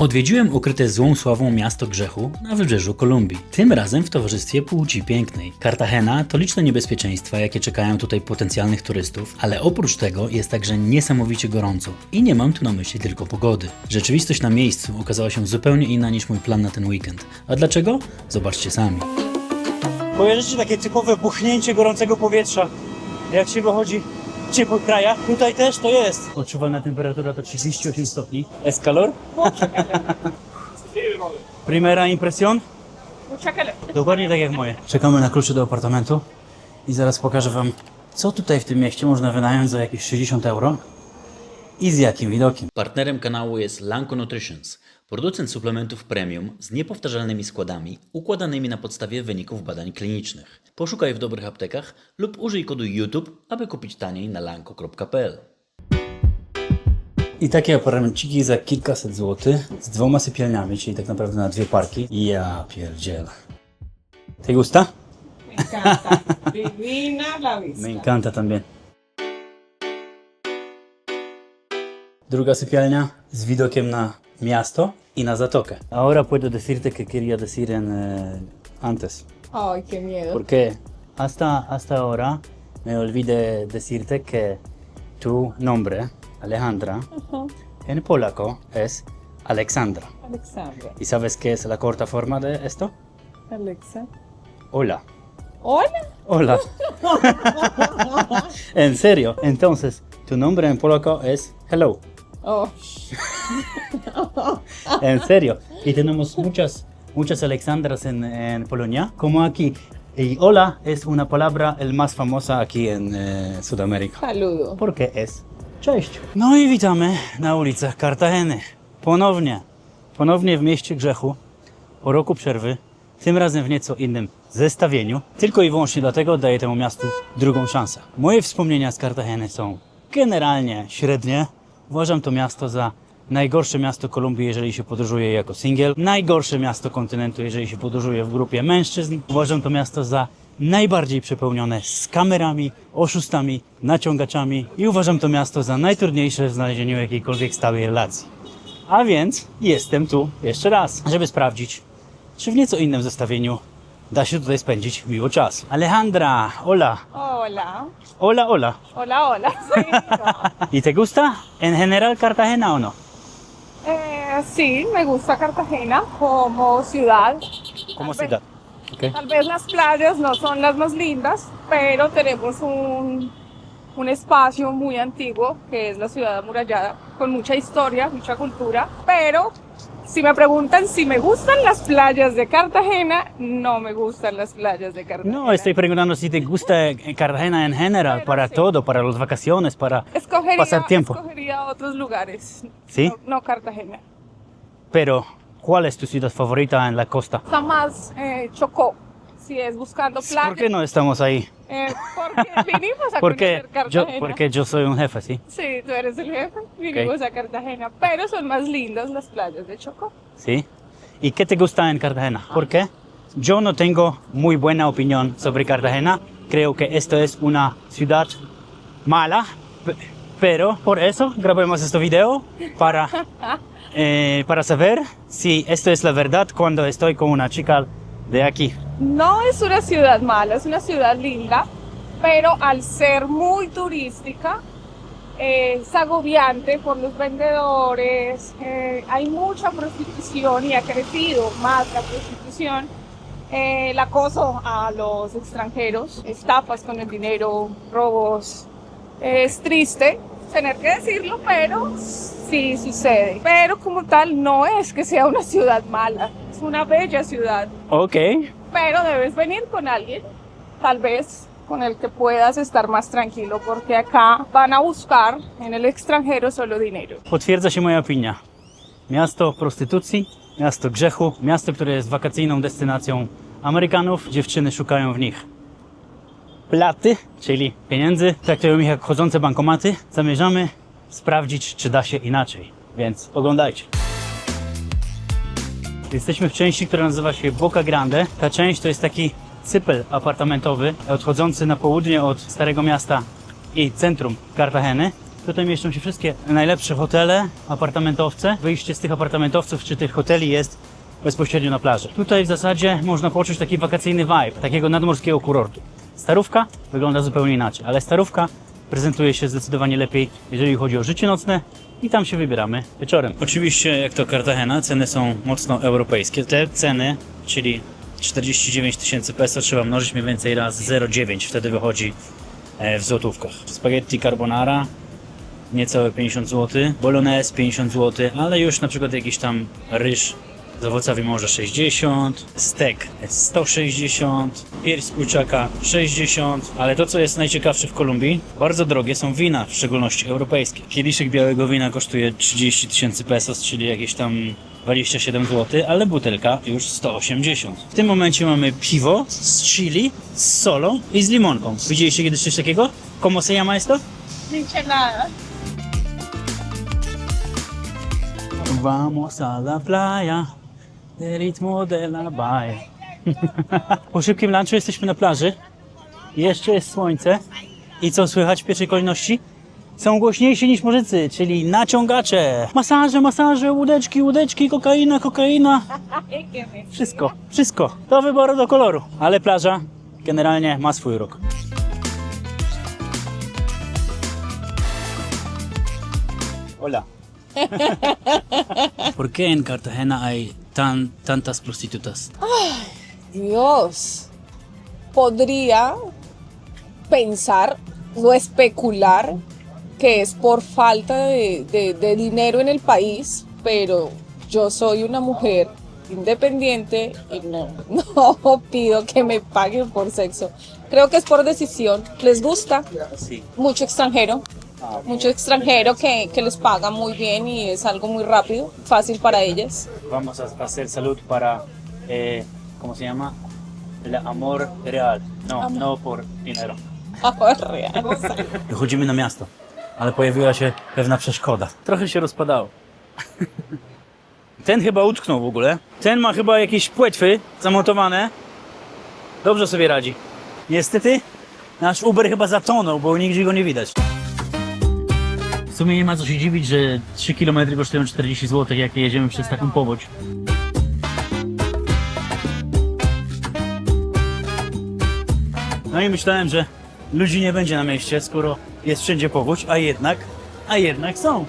Odwiedziłem ukryte złą sławą miasto grzechu na wybrzeżu Kolumbii. Tym razem w towarzystwie płci pięknej. Cartagena to liczne niebezpieczeństwa, jakie czekają tutaj potencjalnych turystów, ale oprócz tego jest także niesamowicie gorąco. I nie mam tu na myśli tylko pogody. Rzeczywistość na miejscu okazała się zupełnie inna niż mój plan na ten weekend. A dlaczego? Zobaczcie sami. Kojarzycie takie typowe buchnięcie gorącego powietrza, jak się wychodzi ciepłych krajach? Tutaj też to jest. Odczuwalna temperatura to 38 stopni. Es calor? Primera impresión? Mucha calor. Dokładnie tak jak moje. Czekamy na klucze do apartamentu i zaraz pokażę Wam, co tutaj w tym mieście można wynająć za jakieś 60 euro i z jakim widokiem. Partnerem kanału jest Lanco Nutritions, producent suplementów premium z niepowtarzalnymi składami układanymi na podstawie wyników badań klinicznych. Poszukaj w dobrych aptekach lub użyj kodu YouTube, aby kupić taniej na lanco.pl. I takie apartamenciki za kilkaset złotych z dwoma sypialniami, czyli tak naprawdę na dwie parki. Ja pierdzielę. ¿Te gusta? Me encanta. Divina la vista. Me encanta también. Druga sypialnia z widokiem na miasto i na. Ahora puedo decirte que quería decir en, eh, antes. Ay, qué miedo. Porque hasta, hasta ahora me olvidé decirte que tu nombre, Alejandra, en polaco es Alexandra. Alexandra. ¿Y sabes qué es la corta forma de esto? Alexa. Hola. Hola. Hola. en serio. Entonces, tu nombre en polaco es Hello. Oh. En serio. Y tenemos muchas, muchas Alexandras en, en Polonia, como aquí. Y hola es una palabra el más famosa aquí en eh, Sudamérica. Saludo. Porque es cześć. No i witamy na ulicach Kartageny. Ponownie. Ponownie w mieście grzechu. Po roku przerwy. Tym razem w nieco innym zestawieniu. Tylko i wyłącznie dlatego daję temu miastu drugą szansę. Moje wspomnienia z Kartageny są generalnie średnie. Uważam to miasto za najgorsze miasto Kolumbii, jeżeli się podróżuje jako singiel. Najgorsze miasto kontynentu, jeżeli się podróżuje w grupie mężczyzn. Uważam to miasto za najbardziej przepełnione z kamerami, oszustami, naciągaczami i uważam to miasto za najtrudniejsze w znalezieniu jakiejkolwiek stałej relacji. A więc jestem tu jeszcze raz, żeby sprawdzić, czy w nieco innym zestawieniu da się tutaj spędzić miło czas. Alejandra, hola, Hola. hola, hola. Hola, hola. ¿Y te gusta en general Cartagena o no? Eh, sí, me gusta Cartagena como ciudad. Como Tal vez- ciudad. Tal vez las playas no son las más lindas, pero tenemos un, un espacio muy antiguo que es la ciudad amurallada, con mucha historia, mucha cultura. Pero si me preguntan si me gustan las playas de Cartagena, no me gustan las playas de Cartagena. No, estoy preguntando si te gusta Cartagena en general, para sí. todo, para las vacaciones, para escogería, pasar tiempo. escogería otros lugares. ¿Sí? No, no Cartagena. Pero, ¿cuál es tu ciudad favorita en la costa? Está más eh, Chocó, es buscando playas. ¿Por qué no estamos ahí? Eh, porque vinimos a Porque conocer yo, Cartagena. porque yo soy un jefe, ¿sí? Sí, tú eres el jefe. Vinimos a Cartagena, pero son más lindas las playas de Chocó. ¿Sí? ¿Y qué te gusta en Cartagena? ¿Por qué? Yo no tengo muy buena opinión sobre Cartagena. Creo que esto es una ciudad mala, pe- pero por eso grabamos este video para, eh, para saber si esto es la verdad cuando estoy con una chica de aquí. No es una ciudad mala, es una ciudad linda, pero al ser muy turística, eh, es agobiante por los vendedores, eh, hay mucha prostitución y ha crecido más la prostitución, eh, el acoso a los extranjeros, estafas con el dinero, robos. Es triste tener que decirlo, pero sí sucede. Pero como tal, no es que sea una ciudad mala, es una bella ciudad Ok. Pero debes venir con alguien, tal vez con el que puedas estar más tranquilo, porque acá van a buscar en el extranjero solo dinero. Potwierdza się moja opinia. Miasto prostytucji, miasto grzechu, miasto, które jest wakacyjną destynacją Amerykanów, dziewczyny szukają w nich platy, czyli pieniędzy, traktują ich jak chodzące bankomaty. Zamierzamy sprawdzić, czy da się inaczej, więc oglądajcie. Jesteśmy w części, która nazywa się Boca Grande. Ta część to jest taki cypel apartamentowy odchodzący na południe od Starego Miasta i centrum Cartageny. Tutaj mieszczą się wszystkie najlepsze hotele, apartamentowce. Wyjście z tych apartamentowców czy tych hoteli jest bezpośrednio na plaży. Tutaj w zasadzie można poczuć taki wakacyjny vibe, takiego nadmorskiego kurortu. Starówka wygląda zupełnie inaczej, ale starówka prezentuje się zdecydowanie lepiej, jeżeli chodzi o życie nocne i tam się wybieramy wieczorem. Oczywiście, jak to Cartagena, ceny są mocno europejskie. Te ceny, czyli 49 tysięcy peso, trzeba mnożyć mniej więcej raz 0,9, wtedy wychodzi e, w złotówkach. Spaghetti carbonara niecałe 50 zł, bolognese 50 zł, ale już na przykład jakiś tam ryż z owocami morza 60, stek 160, pierś z kurczaka 60, ale to co jest najciekawsze w Kolumbii, bardzo drogie są wina, w szczególności europejskie. Kieliszek białego wina kosztuje 30 tysięcy pesos, czyli jakieś tam 27 zł, ale butelka już 180. W tym momencie mamy piwo z chili, z solą i z limonką. Widzieliście kiedyś coś takiego? ¿Cómo se llama esto? Michelada. Vamos a la playa, ritmo de la bahia. po szybkim lunchu jesteśmy na plaży. Jeszcze jest słońce. I co słychać w pierwszej kolejności? Są głośniejsi niż muzycy, czyli naciągacze. Masaże, masaże, łódeczki, łódeczki, kokaina, kokaina. Wszystko, wszystko. Do wyboru, do koloru. Ale plaża generalnie ma swój rok. Hola. ¿Por qué en Cartagena hay tan, tantas prostitutas? Dios, podría pensar o especular que es por falta de, de- de dinero en el país, pero yo soy una mujer independiente y no, no pido que me paguen por sexo. Creo que es por decisión. Les gusta Sí. mucho extranjero, mucho extranjero que, que les paga muy bien y es algo muy rápido, fácil para ellas. Vamos a hacer salud para, eh, ¿cómo se llama? El amor real. No, no por dinero. Ahora, real. Wychodzimy na miasto, ale pojawiła się pewna przeszkoda. Trochę się rozpadało. Ten chyba utknął w ogóle. Ten ma chyba jakieś płetwy zamontowane. Dobrze sobie radzi. Niestety nasz Uber chyba zatonął, bo nigdzie go nie widać. Sumie nie ma co się dziwić, że 3 km kosztują 40 zł, jak jedziemy przez taką powódź. No i myślałem, że ludzi nie będzie na mieście, skoro jest wszędzie powódź, a jednak, a jednak są.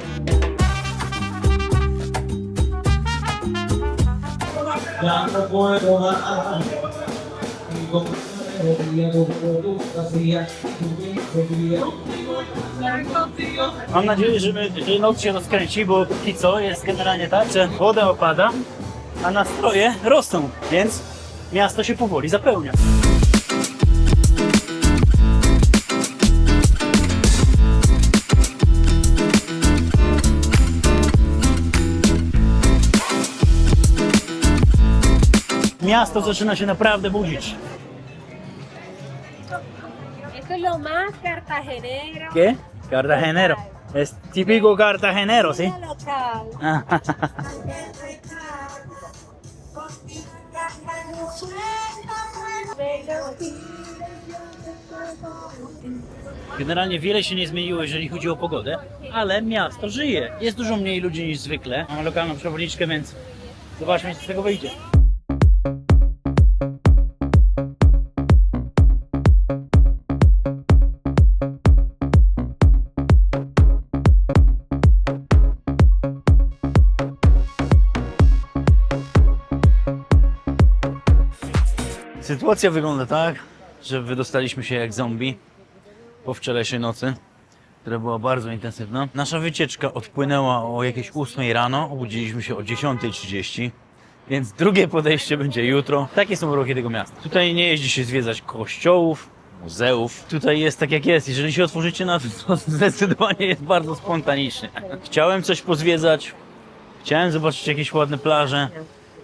Mam nadzieję, że, my, że noc się rozkręci, bo póki co jest generalnie tak, że woda opada, a nastroje rosną, więc miasto się powoli zapełnia. Miasto zaczyna się naprawdę budzić. Esto es lo más cartagenero. ¿Qué? Cartagenero. Es típico cartagenero, ¿sí? Local. Generalnie wiele się nie zmieniło, jeżeli chodzi o pogodę, ale miasto żyje. Jest dużo mniej ludzi niż zwykle. Mam lokalną przewodniczkę, więc zobaczmy, co z tego wyjdzie. Sytuacja wygląda tak, że wydostaliśmy się jak zombie po wczorajszej nocy, która była bardzo intensywna. Nasza wycieczka odpłynęła o jakieś 8 rano, obudziliśmy się o 10.30, więc drugie podejście będzie jutro. Takie są uroki tego miasta. Tutaj nie jeździ się zwiedzać kościołów, muzeów. Tutaj jest tak jak jest. Jeżeli się otworzycie na to, to zdecydowanie jest bardzo spontanicznie. Chciałem coś pozwiedzać, chciałem zobaczyć jakieś ładne plaże,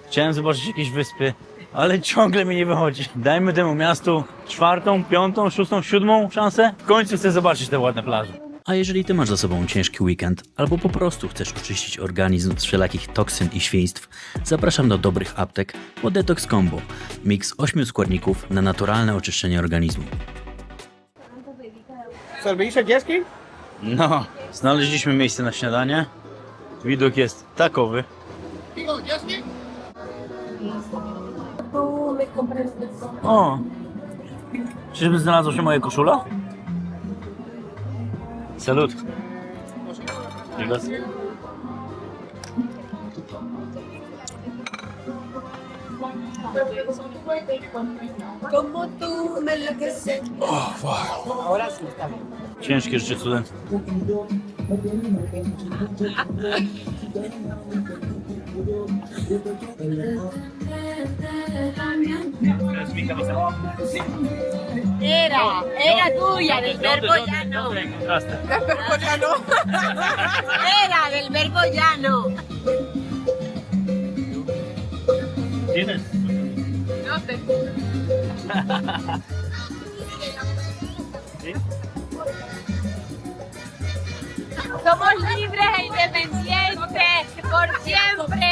chciałem zobaczyć jakieś wyspy, ale ciągle mi nie wychodzi. Dajmy temu miastu czwartą, piątą, szóstą, siódmą szansę. W końcu chcę zobaczyć te ładne plaże. A jeżeli ty masz za sobą ciężki weekend, albo po prostu chcesz oczyścić organizm z wszelakich toksyn i świństw, zapraszam do dobrych aptek po Detox Combo. Miks 8 składników na naturalne oczyszczenie organizmu. Servicio jet ski? No, Znaleźliśmy miejsce na śniadanie. Widok jest takowy. O! Czyżby znalazła się moja koszula? Salut. Tú me enloqueces. Ciężkie życie student. Era, era tuya, del verbo llano. Era del verbo llano. Tienes. No te... Somos libres e independientes por siempre.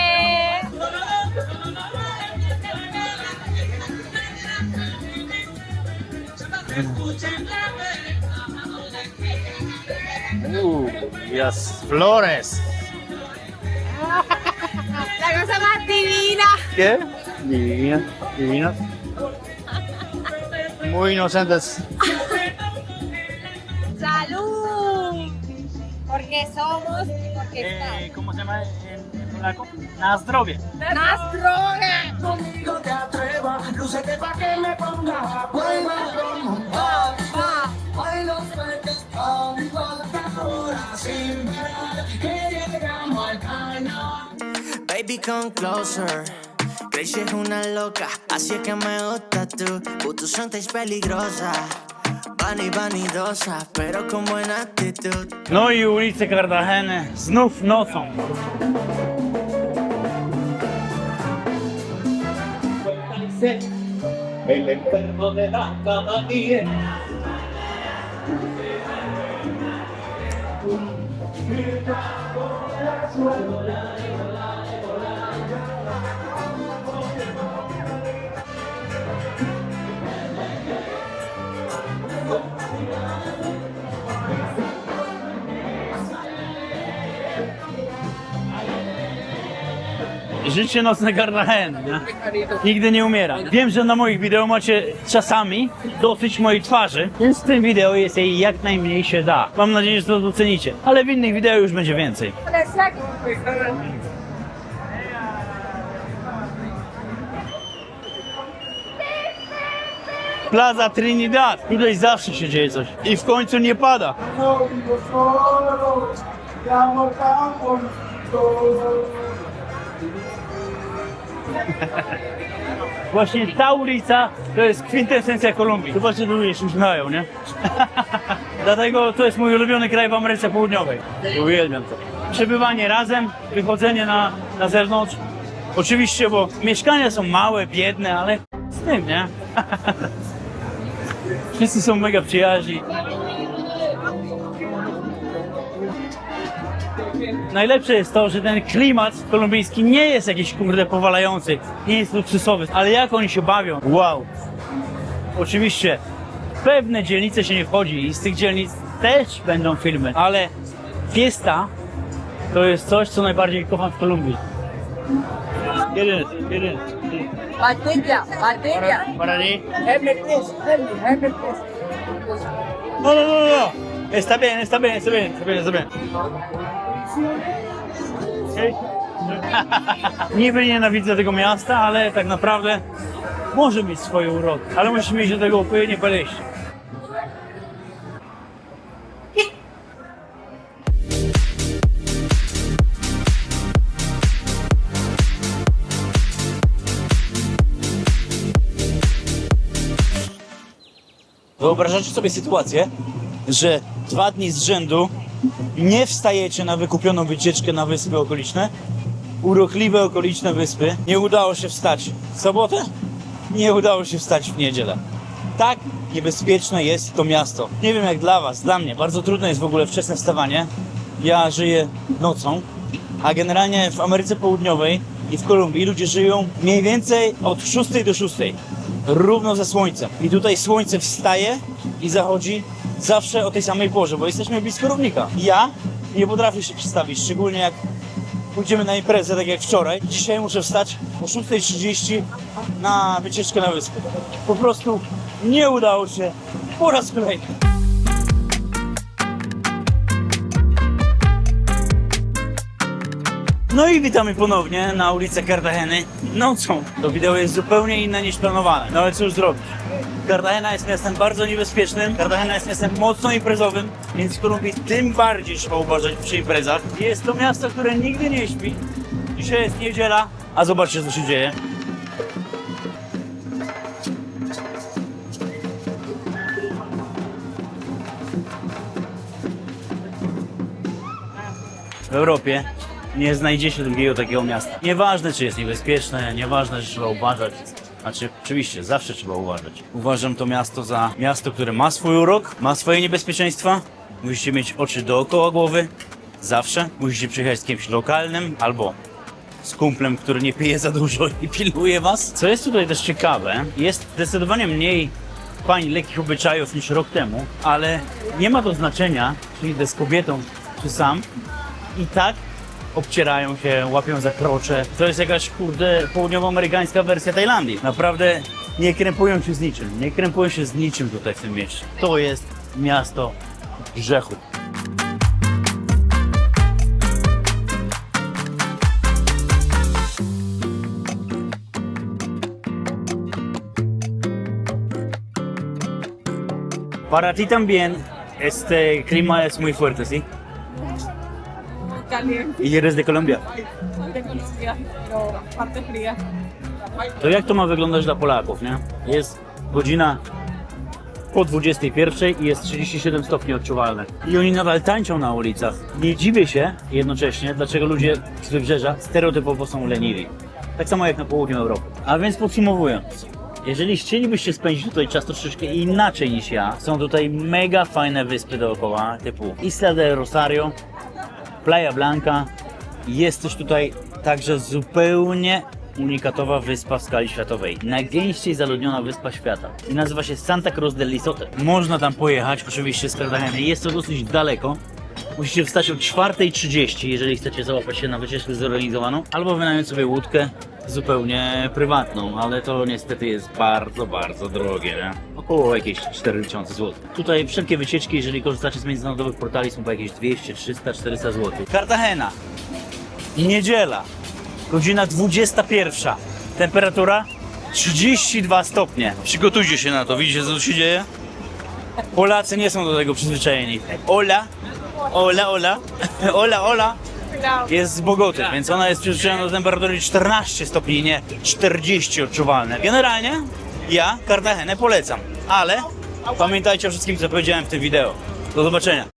Uh, las flores. La cosa más divina. ¿Qué? Divina, divina. Muy inocentes. Salud. Porque somos y porque Eh, ¿Cómo se llama en, en polaco? Na zdrowie. Lúcete pa' que me pongas a prueba va. Hoy los verdes conmigo ahora sin parar, que llegamos al canal. Baby, come closer. Gracie es una loca, así es que me gusta tú. Uh, Tu sonte es peligrosa, vani vanidosa, pero con buena actitud. No i ulice Cartageny znów nocą. El enfermo de la caballería. Życie nocne Cartageny, nie? Nigdy nie umiera. Wiem, że na moich wideo macie czasami dosyć mojej twarzy, więc w tym wideo jest jej jak najmniej się da. Mam nadzieję, że to docenicie. Ale w innych wideo już będzie więcej. Plaza Trinidad. Tutaj zawsze się dzieje coś. I w końcu nie pada. Właśnie ta ulica to jest kwintesencja Kolumbii. Zobaczcie, tu już uśmiechają, nie? Dlatego to jest mój ulubiony kraj w Ameryce Południowej. Uwielbiam to. Przebywanie razem, wychodzenie na, na zewnątrz. Oczywiście, bo mieszkania są małe, biedne, ale z tym, nie? Wszyscy są mega przyjaźni. Najlepsze jest to, że ten klimat kolumbijski nie jest jakiś kurde powalający, nie jest luksusowy, ale jak oni się bawią. Wow. Oczywiście w pewne dzielnice się nie wchodzi i z tych dzielnic też będą filmy, ale fiesta to jest coś, co najbardziej kocham w Kolumbii. Jeden, jeden. Batería, batería. Para ti. No, no, no, no. Está bien, está bien, está bien, está bien, está bien. Niby nienawidzę tego miasta, ale tak naprawdę może mieć swoją urodę. Ale musisz mieć do tego odpowiednie podejście. Wyobrażacie sobie sytuację, że dwa dni z rzędu nie wstajecie na wykupioną wycieczkę na wyspy okoliczne? Urokliwe okoliczne wyspy. Nie udało się wstać w sobotę, nie udało się wstać w niedzielę. Tak niebezpieczne jest to miasto. Nie wiem jak dla was, dla mnie bardzo trudne jest w ogóle wczesne wstawanie. Ja żyję nocą, a generalnie w Ameryce Południowej i w Kolumbii ludzie żyją mniej więcej od 6 do 6, równo ze słońcem. I tutaj słońce wstaje i zachodzi zawsze o tej samej porze, bo jesteśmy blisko równika. Ja nie potrafię się przestawić, szczególnie jak pójdziemy na imprezę, tak jak wczoraj. Dzisiaj muszę wstać o 6.30 na wycieczkę na wyspę. Po prostu nie udało się po raz kolejny. No i witamy ponownie na ulicę Cartageny nocą. To wideo jest zupełnie inne niż planowane. No ale cóż zrobić? Cartagena jest miastem bardzo niebezpiecznym. Cartagena jest miastem mocno imprezowym, więc w Kolumbii tym bardziej trzeba uważać przy imprezach. Jest to miasto, które nigdy nie śpi. Dzisiaj jest niedziela, a zobaczcie co się dzieje. w Europie nie znajdziecie drugiego takiego miasta. Nieważne, czy jest niebezpieczne, nieważne, że trzeba uważać. Znaczy, oczywiście, zawsze trzeba uważać. Uważam to miasto za miasto, które ma swój urok, ma swoje niebezpieczeństwa. Musicie mieć oczy dookoła głowy, zawsze. Musicie przyjechać z kimś lokalnym albo z kumplem, który nie pije za dużo i pilnuje was. Co jest tutaj też ciekawe, jest zdecydowanie mniej pań lekkich obyczajów niż rok temu, ale nie ma to znaczenia, czy idę z kobietą, czy sam, i tak obcierają się, łapią za krocze. To jest jakaś, kurde, południowoamerykańska wersja Tajlandii. Naprawdę nie krępują się z niczym, nie krępują się z niczym tutaj w tym mieście. To jest miasto grzechu. Para ti también, este clima es muy fuerte, ¿sí? Caliente Y eres de Colombia. de Colombia, pero parte fría. To jak to ma wyglądać dla Polaków, nie? Jest godzina po 21 i jest 37 stopni odczuwalne. I oni nadal tańczą na ulicach. Nie dziwię się jednocześnie, dlaczego ludzie z wybrzeża stereotypowo są leniwi. Tak samo jak na południu Europy. A więc podsumowując, jeżeli chcielibyście spędzić tutaj czas troszeczkę inaczej niż ja, są tutaj mega fajne wyspy dookoła, typu Isla del Rosario, Playa Blanca. Jest też tutaj także zupełnie unikatowa wyspa w skali światowej. Najgęściej zaludniona wyspa świata. I nazywa się Santa Cruz del Lisote. Można tam pojechać, oczywiście z Cartageny. Jest to dosyć daleko. Musicie wstać o 4.30, jeżeli chcecie załapać się na wycieczkę zorganizowaną, albo wynająć sobie łódkę zupełnie prywatną, ale to niestety jest bardzo, bardzo drogie, nie? Około jakieś 4000 zł. Tutaj wszelkie wycieczki, jeżeli korzystacie z międzynarodowych portali, są po jakieś 200, 300, 400 zł. Cartagena. Niedziela. Godzina 21. Temperatura 32 stopnie. Przygotujcie się na to. Widzicie, co tu się dzieje? Polacy nie są do tego przyzwyczajeni. Ola, Ola, Ola, Ola, Ola jest z Bogoty, więc ona jest przyzwyczajona do temperatury 14 stopni, nie 40 odczuwalne. Generalnie ja Cartagenę polecam, ale pamiętajcie o wszystkim, co powiedziałem w tym wideo. Do zobaczenia.